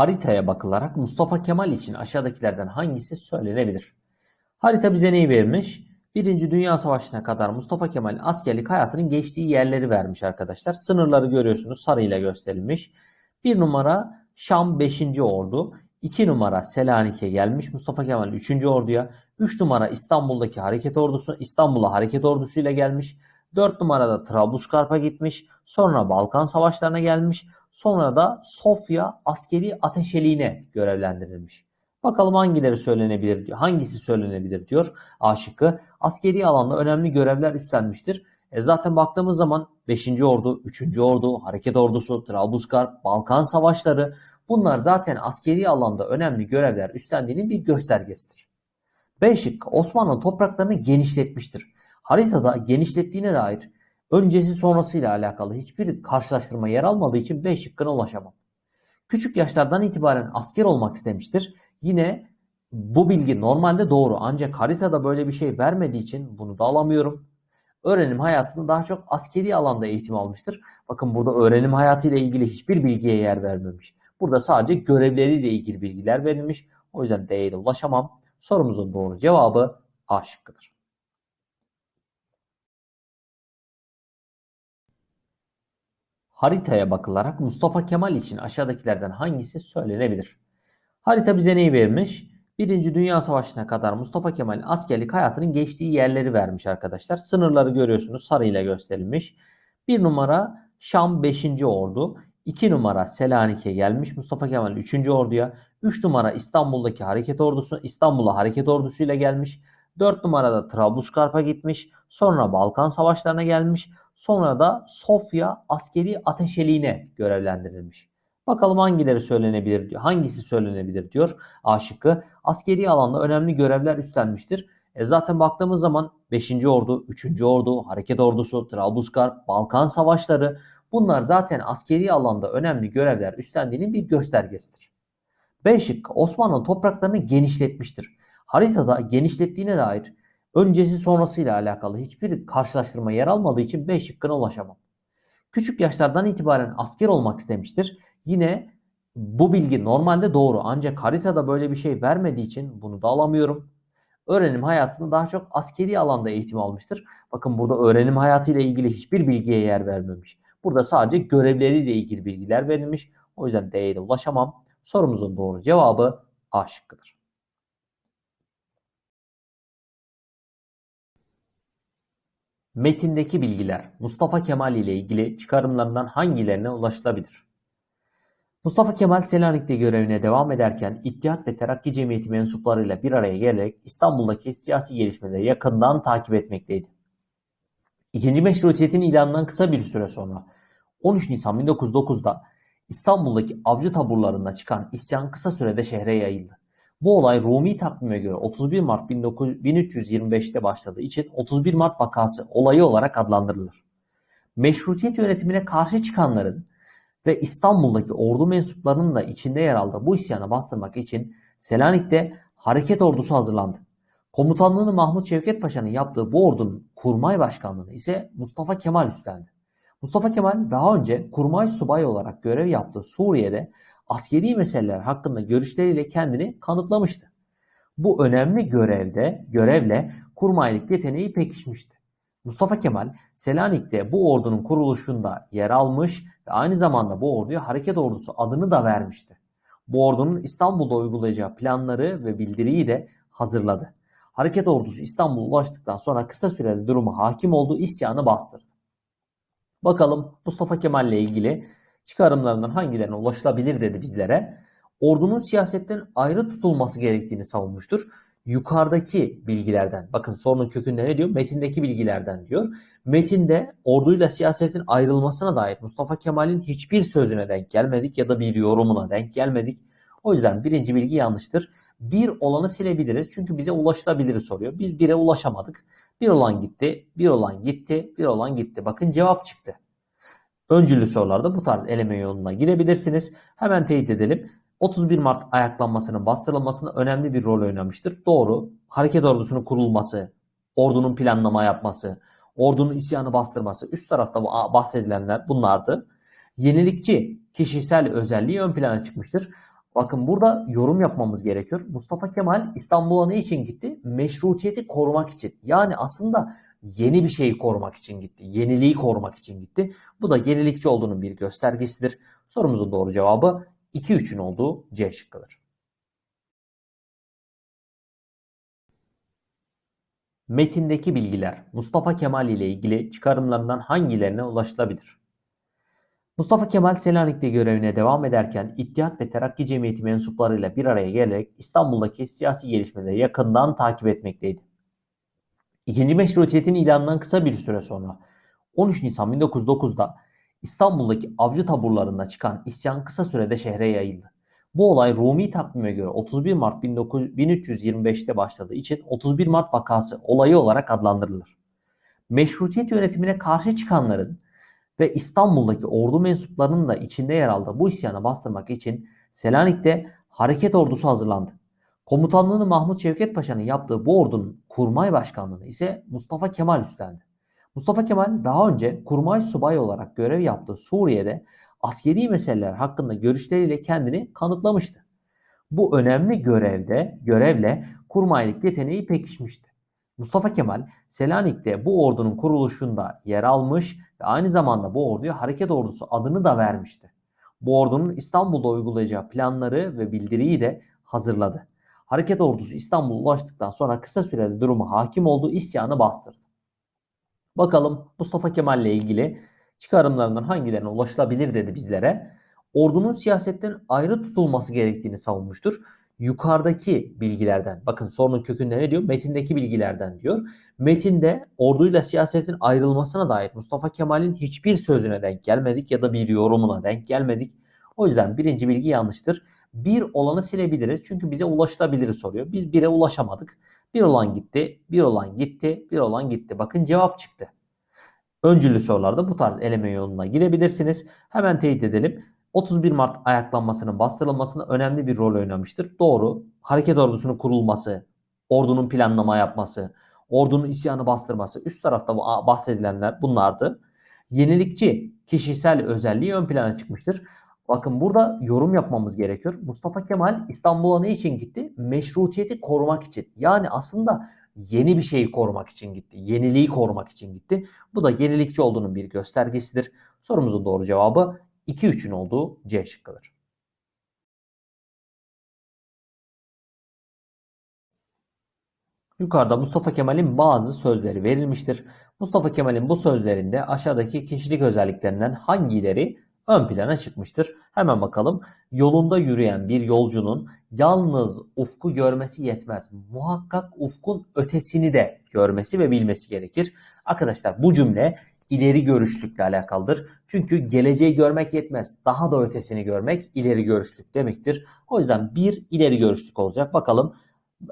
Haritaya bakılarak Mustafa Kemal için aşağıdakilerden hangisi söylenebilir? Harita bize neyi vermiş? Birinci Dünya Savaşı'na kadar Mustafa Kemal'in askerlik hayatının geçtiği yerleri vermiş arkadaşlar. Sınırları görüyorsunuz sarıyla gösterilmiş. Bir numara Şam 5. Ordu. 2 numara Selanik'e gelmiş Mustafa Kemal 3. Ordu'ya. 3 numara İstanbul'daki hareket ordusu, İstanbul'a hareket ordusuyla gelmiş. 4 numarada Trablusgarp'a gitmiş. Sonra Balkan Savaşları'na gelmiş. Sonra da Sofya askeri ateşeliğine görevlendirilmiş. Bakalım hangileri söylenebilir. Hangisi söylenebilir diyor. A. Askeri alanda önemli görevler üstlenmiştir. E zaten baktığımız zaman 5. Ordu, 3. Ordu, Hareket Ordusu, Trablusgarp, Balkan Savaşları bunlar zaten askeri alanda önemli görevler üstlendiğinin bir göstergesidir. B. Osmanlı topraklarını genişletmiştir. Haritada genişlettiğine dair öncesi sonrasıyla alakalı hiçbir karşılaştırma yer almadığı için B şıkkına ulaşamam. Küçük yaşlardan itibaren asker olmak istemiştir. Yine bu bilgi normalde doğru ancak haritada böyle bir şey vermediği için bunu da alamıyorum. Öğrenim hayatında daha çok askeri alanda eğitim almıştır. Bakın burada öğrenim hayatıyla ilgili hiçbir bilgiye yer vermemiş. Burada sadece görevleriyle ilgili bilgiler verilmiş. O yüzden D'ye ulaşamam. Sorumuzun doğru cevabı A şıkkıdır. Haritaya bakılarak Mustafa Kemal için aşağıdakilerden hangisi söylenebilir? Harita bize neyi vermiş? Birinci Dünya Savaşı'na kadar Mustafa Kemal'in askerlik hayatının geçtiği yerleri vermiş arkadaşlar. Sınırları görüyorsunuz sarıyla gösterilmiş. Bir numara Şam 5. Ordu. 2 numara Selanik'e gelmiş Mustafa Kemal 3. Ordu'ya. 3 numara İstanbul'daki hareket ordusu, İstanbul'a hareket ordusuyla gelmiş. 4 numarada Trablusgarp'a gitmiş. Sonra Balkan Savaşları'na gelmiş. Sonra da Sofya askeri ateşeliğine görevlendirilmiş. Bakalım hangileri söylenebilir diyor. Hangisi söylenebilir diyor. A şıkkı. Askeri alanda önemli görevler üstlenmiştir. E zaten baktığımız zaman 5. Ordu, 3. Ordu, Hareket Ordusu, Trablusgarp, Balkan Savaşları bunlar zaten askeri alanda önemli görevler üstlendiğinin bir göstergesidir. B şıkkı. Osmanlı topraklarını genişletmiştir. Haritada genişlettiğine dair öncesi sonrasıyla alakalı hiçbir karşılaştırma yer almadığı için B şıkkına ulaşamam. Küçük yaşlardan itibaren asker olmak istemiştir. Yine bu bilgi normalde doğru ancak haritada böyle bir şey vermediği için bunu da alamıyorum. Öğrenim hayatında daha çok askeri alanda eğitim almıştır. Bakın burada öğrenim hayatıyla ilgili hiçbir bilgiye yer vermemiş. Burada sadece görevleriyle ilgili bilgiler verilmiş. O yüzden D'ye ulaşamam. Sorumuzun doğru cevabı A şıkkıdır. Metindeki bilgiler Mustafa Kemal ile ilgili çıkarımlarından hangilerine ulaşılabilir? Mustafa Kemal Selanik'te görevine devam ederken İttihat ve Terakki Cemiyeti mensuplarıyla bir araya gelerek İstanbul'daki siyasi gelişmeleri yakından takip etmekteydi. İkinci meşrutiyetin ilanından kısa bir süre sonra 13 Nisan 1909'da İstanbul'daki avcı taburlarında çıkan isyan kısa sürede şehre yayıldı. Bu olay Rumi takvime göre 31 Mart 1325'te başladığı için 31 Mart vakası olayı olarak adlandırılır. Meşrutiyet yönetimine karşı çıkanların ve İstanbul'daki ordu mensuplarının da içinde yer aldığı bu isyanı bastırmak için Selanik'te hareket ordusu hazırlandı. Komutanlığını Mahmut Şevket Paşa'nın yaptığı bu ordunun kurmay başkanlığını ise Mustafa Kemal üstlendi. Mustafa Kemal daha önce kurmay subayı olarak görev yaptığı Suriye'de askeri meseleler hakkında görüşleriyle kendini kanıtlamıştı. Bu önemli görevde görevle kurmaylık yeteneği pekişmişti. Mustafa Kemal Selanik'te bu ordunun kuruluşunda yer almış ve aynı zamanda bu orduya hareket ordusu adını da vermişti. Bu ordunun İstanbul'da uygulayacağı planları ve bildiriyi de hazırladı. Hareket ordusu İstanbul'a ulaştıktan sonra kısa sürede duruma hakim olduğu isyanı bastırdı. Bakalım Mustafa Kemal ile ilgili çıkarımlarından hangilerine ulaşılabilir dedi bizlere. Ordunun siyasetten ayrı tutulması gerektiğini savunmuştur. Yukarıdaki bilgilerden, bakın sorunun kökünde ne diyor? Metindeki bilgilerden diyor. Metinde orduyla siyasetin ayrılmasına dair Mustafa Kemal'in hiçbir sözüne denk gelmedik ya da bir yorumuna denk gelmedik. O yüzden birinci bilgi yanlıştır. Bir olanı silebiliriz çünkü bize ulaşılabilir soruyor. Biz bire ulaşamadık. Bir olan gitti, bir olan gitti, bir olan gitti. Bakın cevap çıktı. Öncüllü sorularda bu tarz eleme yoluna girebilirsiniz. Hemen teyit edelim. 31 Mart ayaklanmasının bastırılmasında önemli bir rol oynamıştır. Doğru. Hareket ordusunun kurulması, ordunun planlama yapması, ordunun isyanı bastırması, üst tarafta bahsedilenler bunlardı. Yenilikçi kişisel özelliği ön plana çıkmıştır. Bakın burada yorum yapmamız gerekiyor. Mustafa Kemal İstanbul'a ne için gitti? Meşrutiyeti korumak için. Yani aslında yeni bir şeyi korumak için gitti. Yeniliği korumak için gitti. Bu da yenilikçi olduğunun bir göstergesidir. Sorumuzun doğru cevabı 2-3'ün olduğu C şıkkıdır. Metindeki bilgiler Mustafa Kemal ile ilgili çıkarımlarından hangilerine ulaşılabilir? Mustafa Kemal Selanik'te görevine devam ederken İttihat ve Terakki Cemiyeti mensuplarıyla bir araya gelerek İstanbul'daki siyasi gelişmeleri yakından takip etmekteydi. İkinci meşrutiyetin ilanından kısa bir süre sonra 13 Nisan 1909'da İstanbul'daki avcı taburlarında çıkan isyan kısa sürede şehre yayıldı. Bu olay Rumi takvime göre 31 Mart 1325'te başladığı için 31 Mart vakası olayı olarak adlandırılır. Meşrutiyet yönetimine karşı çıkanların ve İstanbul'daki ordu mensuplarının da içinde yer aldığı bu isyanı bastırmak için Selanik'te hareket ordusu hazırlandı. Komutanlığını Mahmut Şevket Paşa'nın yaptığı bu ordunun kurmay başkanlığını ise Mustafa Kemal üstlendi. Mustafa Kemal daha önce kurmay subay olarak görev yaptığı Suriye'de askeri meseleler hakkında görüşleriyle kendini kanıtlamıştı. Bu önemli görevde görevle kurmaylık yeteneği pekişmişti. Mustafa Kemal Selanik'te bu ordunun kuruluşunda yer almış ve aynı zamanda bu orduya hareket ordusu adını da vermişti. Bu ordunun İstanbul'da uygulayacağı planları ve bildiriyi de hazırladı. Hareket ordusu İstanbul'a ulaştıktan sonra kısa sürede durumu hakim olduğu isyanı bastırdı. Bakalım Mustafa Kemal ile ilgili çıkarımlarından hangilerine ulaşılabilir dedi bizlere. Ordunun siyasetten ayrı tutulması gerektiğini savunmuştur. Yukarıdaki bilgilerden, bakın sorunun kökünde ne diyor? Metindeki bilgilerden diyor. Metinde orduyla siyasetin ayrılmasına dair Mustafa Kemal'in hiçbir sözüne denk gelmedik ya da bir yorumuna denk gelmedik. O yüzden birinci bilgi yanlıştır. Bir olanı silebiliriz çünkü bize ulaşılabilir soruyor. Biz bire ulaşamadık. Bir olan gitti, bir olan gitti, bir olan gitti. Bakın cevap çıktı. Öncüllü sorularda bu tarz eleme yoluna girebilirsiniz. Hemen teyit edelim. 31 Mart ayaklanmasının bastırılmasında önemli bir rol oynamıştır. Doğru. Hareket ordusunun kurulması, ordunun planlama yapması, ordunun isyanı bastırması, üst tarafta bahsedilenler bunlardı. Yenilikçi kişisel özelliği ön plana çıkmıştır. Bakın burada yorum yapmamız gerekiyor. Mustafa Kemal İstanbul'a ne için gitti? Meşrutiyeti korumak için. Yani aslında yeni bir şeyi korumak için gitti. Yeniliği korumak için gitti. Bu da yenilikçi olduğunun bir göstergesidir. Sorumuzun doğru cevabı 2-3'ün olduğu C şıkkıdır. Yukarıda Mustafa Kemal'in bazı sözleri verilmiştir. Mustafa Kemal'in bu sözlerinde aşağıdaki kişilik özelliklerinden hangileri ön plana çıkmıştır? Hemen bakalım. Yolunda yürüyen bir yolcunun yalnız ufku görmesi yetmez. Muhakkak ufkun ötesini de görmesi ve bilmesi gerekir. Arkadaşlar bu cümle ileri görüşlükle alakalıdır. Çünkü geleceği görmek yetmez. Daha da ötesini görmek ileri görüşlük demektir. O yüzden bir ileri görüşlük olacak. Bakalım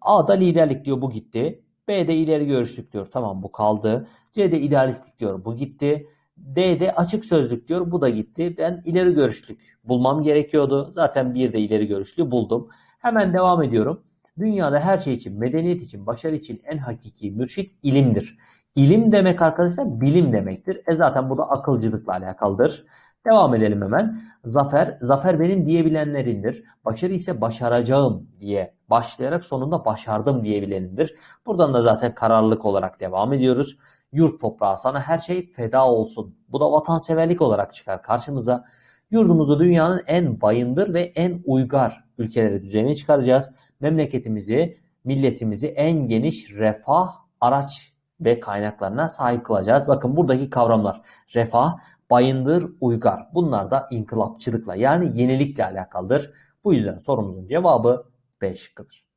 A'da liderlik diyor bu gitti. B'de ileri görüşlük diyor. Tamam bu kaldı. C'de idealistlik diyor. Bu gitti. D'de açık sözlük diyor. Bu da gitti. Ben ileri görüşlük bulmam gerekiyordu. Zaten bir de ileri görüşlü buldum. Hemen devam ediyorum. Dünyada her şey için, medeniyet için, başarı için en hakiki mürşit ilimdir. İlim demek arkadaşlar bilim demektir. E zaten bu da akılcılıkla alakalıdır. Devam edelim hemen. Zafer, zafer benim diyebilenlerindir. Başarı ise başaracağım diye başlayarak sonunda başardım diyebilenindir. Buradan da zaten kararlılık olarak devam ediyoruz. Yurt toprağı sana her şey feda olsun. Bu da vatanseverlik olarak çıkar karşımıza. Yurdumuzu dünyanın en bayındır ve en uygar ülkeleri düzeyine çıkaracağız. Memleketimizi, milletimizi en geniş refah araç ve kaynaklarına sahip kılacağız. Bakın buradaki kavramlar refah, bayındır, uygar. Bunlar da inkılapçılıkla yani yenilikle alakalıdır. Bu yüzden sorumuzun cevabı B şıkkıdır.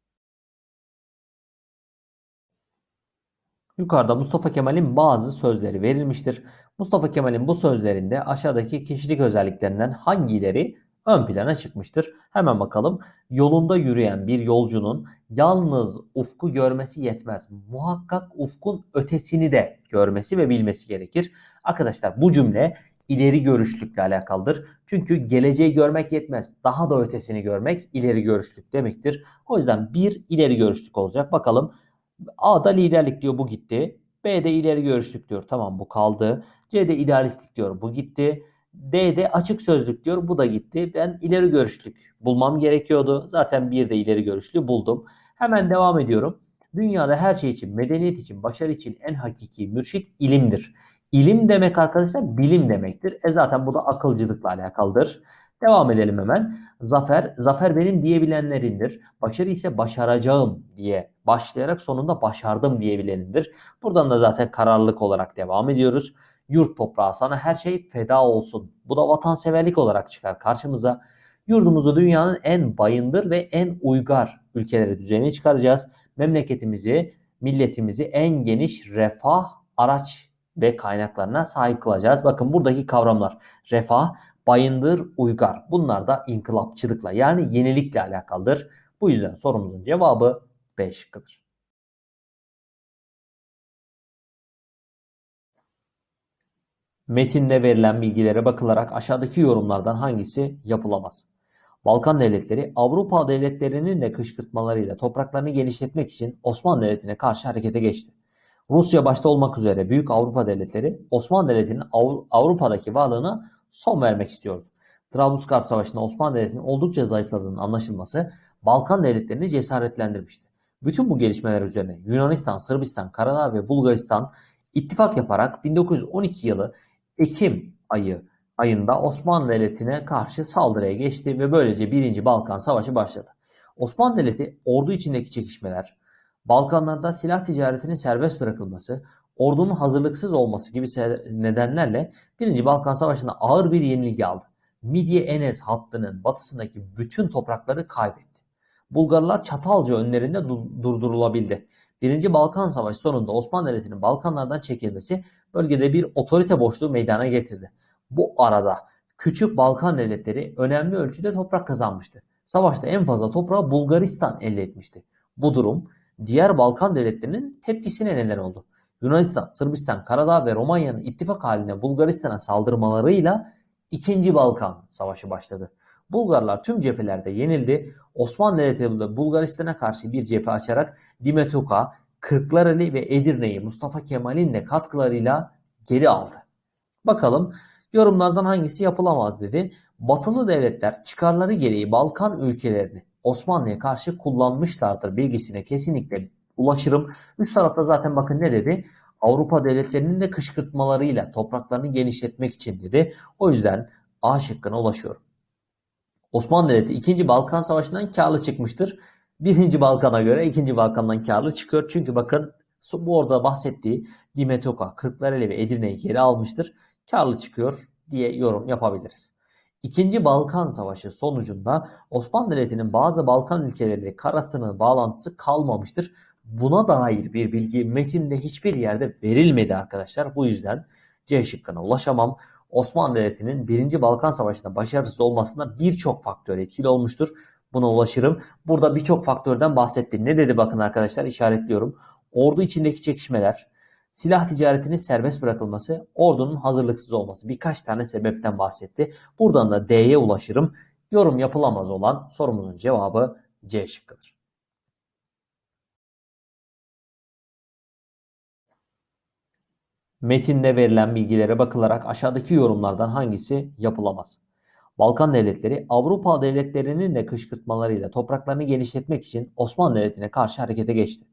Yukarıda Mustafa Kemal'in bazı sözleri verilmiştir. Mustafa Kemal'in bu sözlerinde aşağıdaki kişilik özelliklerinden hangileri ön plana çıkmıştır? Hemen bakalım. Yolunda yürüyen bir yolcunun yalnız ufku görmesi yetmez. Muhakkak ufkun ötesini de görmesi ve bilmesi gerekir. Arkadaşlar bu cümle ileri görüşlükle alakalıdır. Çünkü geleceği görmek yetmez. Daha da ötesini görmek ileri görüşlük demektir. O yüzden bir ileri görüşlük olacak. Bakalım A'da liderlik diyor bu gitti. B'de ileri görüşlük diyor. Tamam bu kaldı. C'de idealistlik diyor bu gitti. D'de açık sözlük diyor. Bu da gitti. Ben ileri görüşlük bulmam gerekiyordu. Zaten bir de ileri görüşlü buldum. Hemen devam ediyorum. Dünyada her şey için, medeniyet için, başarı için en hakiki mürşit ilimdir. İlim demek arkadaşlar bilim demektir. E zaten bu da akılcılıkla alakalıdır. Devam edelim hemen. Zafer, zafer benim diyebilenlerindir. Başarı ise başaracağım diye başlayarak sonunda başardım diyebilenindir. Buradan da zaten kararlılık olarak devam ediyoruz. Yurt toprağı sana her şey feda olsun. Bu da vatanseverlik olarak çıkar karşımıza. Yurdumuzu dünyanın en bayındır ve en uygar ülkeleri düzeyine çıkaracağız. Memleketimizi, milletimizi en geniş refah araç ve kaynaklarına sahip kılacağız. Bakın buradaki kavramlar refah, bayındır, uygar. Bunlar da inkılapçılıkla yani yenilikle alakalıdır. Bu yüzden sorumuzun cevabı B şıkkıdır. Metinde verilen bilgilere bakılarak aşağıdaki yorumlardan hangisi yapılamaz? Balkan devletleri Avrupa devletlerinin de kışkırtmalarıyla topraklarını genişletmek için Osmanlı Devleti'ne karşı harekete geçti. Rusya başta olmak üzere büyük Avrupa devletleri Osmanlı Devleti'nin Av- Avrupa'daki varlığına son vermek istiyordu. Trablusgarp Savaşı'nda Osmanlı Devleti'nin oldukça zayıfladığının anlaşılması Balkan devletlerini cesaretlendirmişti. Bütün bu gelişmeler üzerine Yunanistan, Sırbistan, Karadağ ve Bulgaristan ittifak yaparak 1912 yılı Ekim ayı ayında Osmanlı Devleti'ne karşı saldırıya geçti ve böylece 1. Balkan Savaşı başladı. Osmanlı Devleti ordu içindeki çekişmeler, Balkanlarda silah ticaretinin serbest bırakılması, ordunun hazırlıksız olması gibi nedenlerle 1. Balkan Savaşı'nda ağır bir yenilgi aldı. Midye-Enes hattının batısındaki bütün toprakları kaybetti. Bulgarlar Çatalca önlerinde du- durdurulabildi. 1. Balkan Savaşı sonunda Osmanlı Devleti'nin Balkanlardan çekilmesi bölgede bir otorite boşluğu meydana getirdi. Bu arada küçük Balkan devletleri önemli ölçüde toprak kazanmıştı. Savaşta en fazla toprağı Bulgaristan elde etmişti. Bu durum diğer Balkan devletlerinin tepkisine neden oldu. Yunanistan, Sırbistan, Karadağ ve Romanya'nın ittifak halinde Bulgaristan'a saldırmalarıyla 2. Balkan Savaşı başladı. Bulgarlar tüm cephelerde yenildi. Osmanlı Devleti de Bulgaristan'a karşı bir cephe açarak Dimetoka, Kırklareli ve Edirne'yi Mustafa Kemal'in de katkılarıyla geri aldı. Bakalım yorumlardan hangisi yapılamaz dedi. Batılı devletler çıkarları gereği Balkan ülkelerini Osmanlı'ya karşı kullanmışlardır bilgisine kesinlikle ulaşırım. Üst tarafta zaten bakın ne dedi? Avrupa devletlerinin de kışkırtmalarıyla topraklarını genişletmek için dedi. O yüzden A şıkkına ulaşıyorum. Osmanlı Devleti 2. Balkan Savaşı'ndan karlı çıkmıştır. 1. Balkan'a göre 2. Balkan'dan karlı çıkıyor. Çünkü bakın bu orada bahsettiği Dimetoka, Kırklareli ve Edirne'yi geri almıştır. Karlı çıkıyor diye yorum yapabiliriz. İkinci Balkan Savaşı sonucunda Osmanlı Devleti'nin bazı Balkan ülkeleriyle kara sınır bağlantısı kalmamıştır. Buna dair bir bilgi metinde hiçbir yerde verilmedi arkadaşlar. Bu yüzden C şıkkına ulaşamam. Osmanlı Devleti'nin 1. Balkan Savaşı'nda başarısız olmasında birçok faktör etkili olmuştur. Buna ulaşırım. Burada birçok faktörden bahsetti. Ne dedi bakın arkadaşlar işaretliyorum. Ordu içindeki çekişmeler, silah ticaretinin serbest bırakılması, ordunun hazırlıksız olması birkaç tane sebepten bahsetti. Buradan da D'ye ulaşırım. Yorum yapılamaz olan sorumuzun cevabı C şıkkıdır. Metinde verilen bilgilere bakılarak aşağıdaki yorumlardan hangisi yapılamaz? Balkan devletleri Avrupa devletlerinin de kışkırtmalarıyla topraklarını genişletmek için Osmanlı Devleti'ne karşı harekete geçti.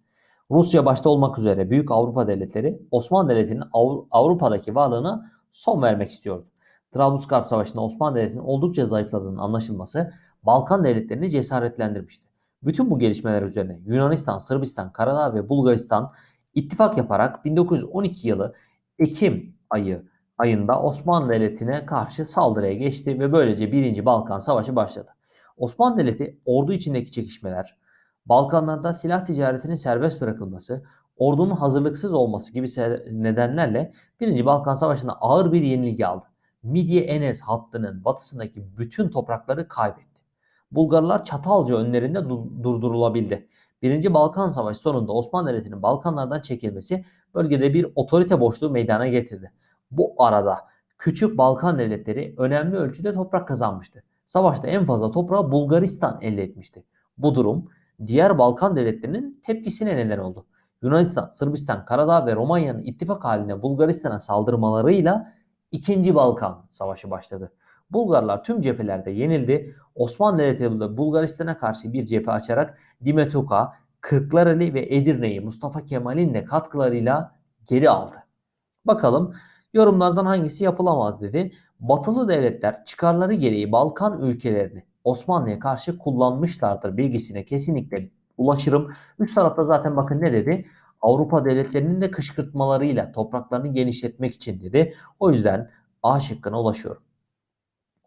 Rusya başta olmak üzere büyük Avrupa devletleri Osmanlı Devleti'nin Av- Avrupa'daki varlığına son vermek istiyordu. Trablusgarp Savaşı'nda Osmanlı Devleti'nin oldukça zayıfladığının anlaşılması Balkan devletlerini cesaretlendirmişti. Bütün bu gelişmeler üzerine Yunanistan, Sırbistan, Karadağ ve Bulgaristan ittifak yaparak 1912 yılı Ekim ayı ayında Osmanlı Devleti'ne karşı saldırıya geçti ve böylece 1. Balkan Savaşı başladı. Osmanlı Devleti ordu içindeki çekişmeler, Balkanlarda silah ticaretinin serbest bırakılması, ordunun hazırlıksız olması gibi nedenlerle 1. Balkan Savaşı'nda ağır bir yenilgi aldı. Midye-Enes hattının batısındaki bütün toprakları kaybetti. Bulgarlar Çatalca önlerinde du- durdurulabildi. 1. Balkan Savaşı sonunda Osmanlı Devleti'nin Balkanlardan çekilmesi bölgede bir otorite boşluğu meydana getirdi. Bu arada küçük Balkan devletleri önemli ölçüde toprak kazanmıştı. Savaşta en fazla toprağı Bulgaristan elde etmişti. Bu durum diğer Balkan devletlerinin tepkisine neden oldu. Yunanistan, Sırbistan, Karadağ ve Romanya'nın ittifak halinde Bulgaristan'a saldırmalarıyla 2. Balkan Savaşı başladı. Bulgarlar tüm cephelerde yenildi. Osmanlı Devleti de Bulgaristan'a karşı bir cephe açarak Dimetoka, Kırklareli ve Edirne'yi Mustafa Kemal'in de katkılarıyla geri aldı. Bakalım yorumlardan hangisi yapılamaz dedi. Batılı devletler çıkarları gereği Balkan ülkelerini Osmanlı'ya karşı kullanmışlardır bilgisine kesinlikle ulaşırım. Üç tarafta zaten bakın ne dedi? Avrupa devletlerinin de kışkırtmalarıyla topraklarını genişletmek için dedi. O yüzden A şıkkına ulaşıyorum.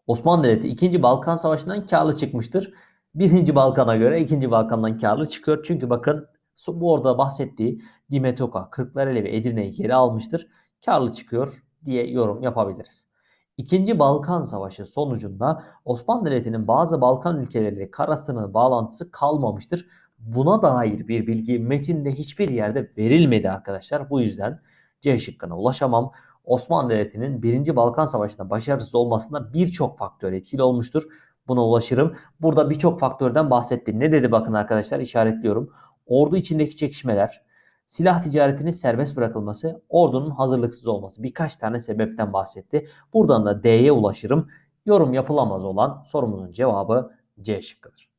Osmanlı Devleti 2. Balkan Savaşı'ndan karlı çıkmıştır. 1. Balkan'a göre 2. Balkan'dan karlı çıkıyor. Çünkü bakın bu orada bahsettiği Dimetoka, Kırklareli ve Edirne'yi geri almıştır. Karlı çıkıyor diye yorum yapabiliriz. İkinci Balkan Savaşı sonucunda Osmanlı Devleti'nin bazı Balkan ülkeleriyle kara sınırı bağlantısı kalmamıştır. Buna dair bir bilgi metinde hiçbir yerde verilmedi arkadaşlar. Bu yüzden C şıkkına ulaşamam. Osmanlı Devleti'nin 1. Balkan Savaşı'nda başarısız olmasında birçok faktör etkili olmuştur. Buna ulaşırım. Burada birçok faktörden bahsetti. Ne dedi bakın arkadaşlar işaretliyorum. Ordu içindeki çekişmeler, silah ticaretinin serbest bırakılması, ordunun hazırlıksız olması. Birkaç tane sebepten bahsetti. Buradan da D'ye ulaşırım. Yorum yapılamaz olan sorumuzun cevabı C şıkkıdır.